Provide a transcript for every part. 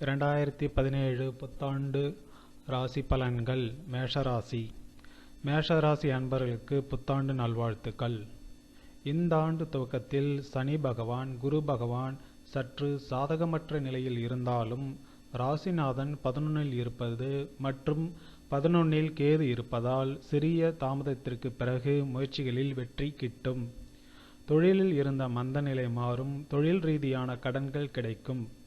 இரண்டாயிரத்தி பதினேழு புத்தாண்டு ராசி பலன்கள் மேஷராசி. மேஷராசி அன்பர்களுக்கு புத்தாண்டு நல்வாழ்த்துக்கள். இந்த ஆண்டு துவக்கத்தில் சனி பகவான் குரு பகவான் சற்று சாதகமற்ற நிலையில் இருந்தாலும் ராசிநாதன் பதினொன்னில் இருப்பது மற்றும் பதினொன்னில் கேது இருப்பதால் சிறிய தாமதத்திற்கு பிறகு முயற்சிகளில் வெற்றி கிட்டும். தொழிலில் இருந்த மந்த நிலை மாறும். தொழில் ரீதியான கடன்கள் கிடைக்கும்.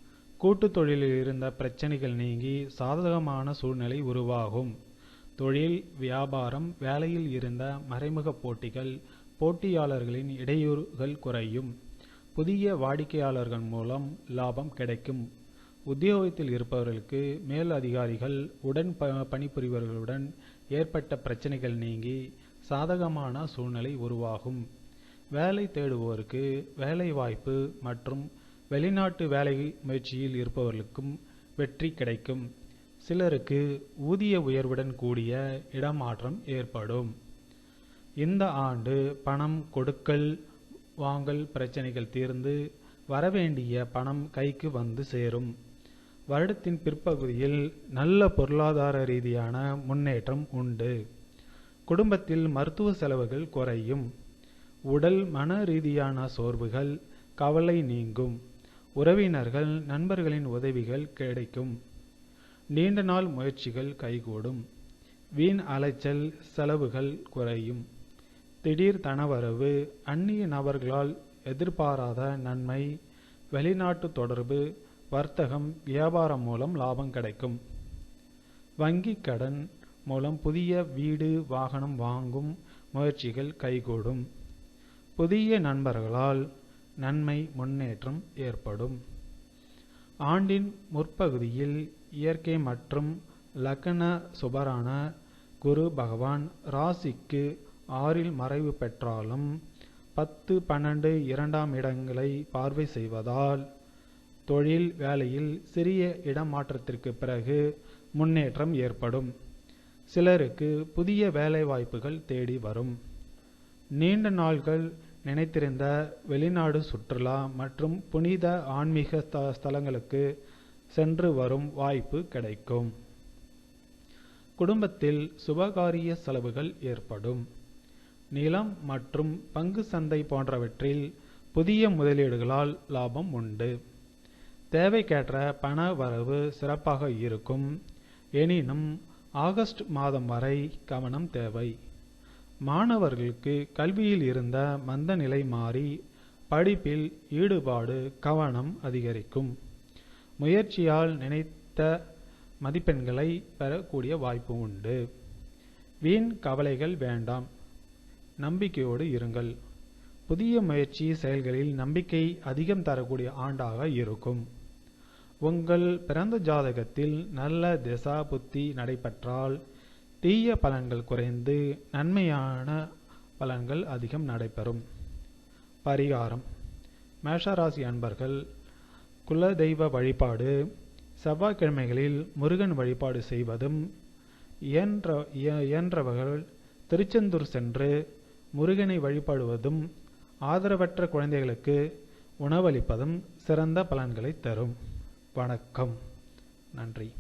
கூட்டு தொழிலில் இருந்த பிரச்சனைகள் நீங்கி சாதகமான சூழ்நிலை உருவாகும். தொழில் வியாபாரம் வேலையில் இருந்த மறைமுக போட்டிகள் போட்டியாளர்களின் இடையூறுகள் குறையும். புதிய வாடிக்கையாளர்கள் மூலம் லாபம் கிடைக்கும். உத்தியோகத்தில் இருப்பவர்களுக்கு மேல் அதிகாரிகள் உடன் ப பணிபுரிபவர்களுடன் ஏற்பட்ட பிரச்சனைகள் நீங்கி சாதகமான சூழ்நிலை உருவாகும். வேலை தேடுவோருக்கு வேலை வாய்ப்பு மற்றும் வெளிநாட்டு வேலை முயற்சியில் இருப்பவர்களுக்கும் வெற்றி கிடைக்கும். சிலருக்கு ஊதிய உயர்வுடன் கூடிய இடமாற்றம் ஏற்படும். இந்த ஆண்டு பணம் கொடுக்கல் வாங்கல் பிரச்சனைகள் தீர்ந்து வரவேண்டிய பணம் கைக்கு வந்து சேரும். வருடத்தின் பிற்பகுதியில் நல்ல பொருளாதார ரீதியான முன்னேற்றம் உண்டு. குடும்பத்தில் மருத்துவ செலவுகள் குறையும். உடல் மன ரீதியான சோர்வுகள் கவலை நீங்கும். உறவினர்கள் நண்பர்களின் உதவிகள் கிடைக்கும். நீண்ட நாள் முயற்சிகள் கைகூடும். வீண் அலைச்சல் செலவுகள் குறையும். திடீர் தனவரவு அந்நிய நபர்களால் எதிர்பாராத நன்மை வெளிநாட்டு தொடர்பு வர்த்தகம் வியாபாரம் மூலம் லாபம் கிடைக்கும். வங்கி கடன் மூலம் புதிய வீடு வாகனம் வாங்கும் முயற்சிகள் கைகூடும். புதிய நண்பர்களால் நன்மை முன்னேற்றம் ஏற்படும். ஆண்டின் முற்பகுதியில் இயற்கை மற்றும் லக்ன சுபரான குரு பகவான் ராசிக்கு ஆறில் மறைவு பெற்றாலும் பத்து பன்னெண்டு இரண்டாம் இடங்களை பார்வை செய்வதால் தொழில் வேலையில் சிறிய இடமாற்றத்திற்கு பிறகு முன்னேற்றம் ஏற்படும். சிலருக்கு புதிய வேலை வாய்ப்புகள் தேடி வரும். நீண்ட நாள்கள் நினைத்திருந்த வெளிநாடு சுற்றுலா மற்றும் புனித ஆன்மீக ஸ்தலங்களுக்கு சென்று வரும் வாய்ப்பு கிடைக்கும். குடும்பத்தில் சுபகாரிய செலவுகள் ஏற்படும். நிலம் மற்றும் பங்கு சந்தை போன்றவற்றில் புதிய முதலீடுகளால் லாபம் உண்டு. தேவைக்கேற்ற பண வரவு சிறப்பாக இருக்கும். எனினும் ஆகஸ்ட் மாதம் வரை கவனம் தேவை. மாணவர்களுக்கு கல்வியில் இருந்த மந்த நிலை மாறி படிப்பில் ஈடுபாடு கவனம் அதிகரிக்கும். முயற்சியால் நினைத்த மதிப்பெண்களை பெறக்கூடிய வாய்ப்பு உண்டு. வீண் கவலைகள் வேண்டாம். நம்பிக்கையோடு இருங்கள். புதிய முயற்சி செயல்களில் நம்பிக்கை அதிகம் தரக்கூடிய ஆண்டாக இருக்கும். உங்கள் பிறந்த ஜாதகத்தில் நல்ல திசா புத்தி நடைபெற்றால் தீய பலன்கள் குறைந்து நன்மையான பலன்கள் அதிகம் நடைபெறும். பரிகாரம். மேஷராசி அன்பர்கள் குலதெய்வ வழிபாடு செவ்வாய்க்கிழமைகளில் முருகன் வழிபாடு செய்வதும் இயன்ற இயன்றவர்கள் திருச்செந்தூர் சென்று முருகனை வழிபடுவதும் ஆதரவற்ற குழந்தைகளுக்கு உணவளிப்பதும் சிறந்த பலன்களை தரும். வணக்கம். நன்றி.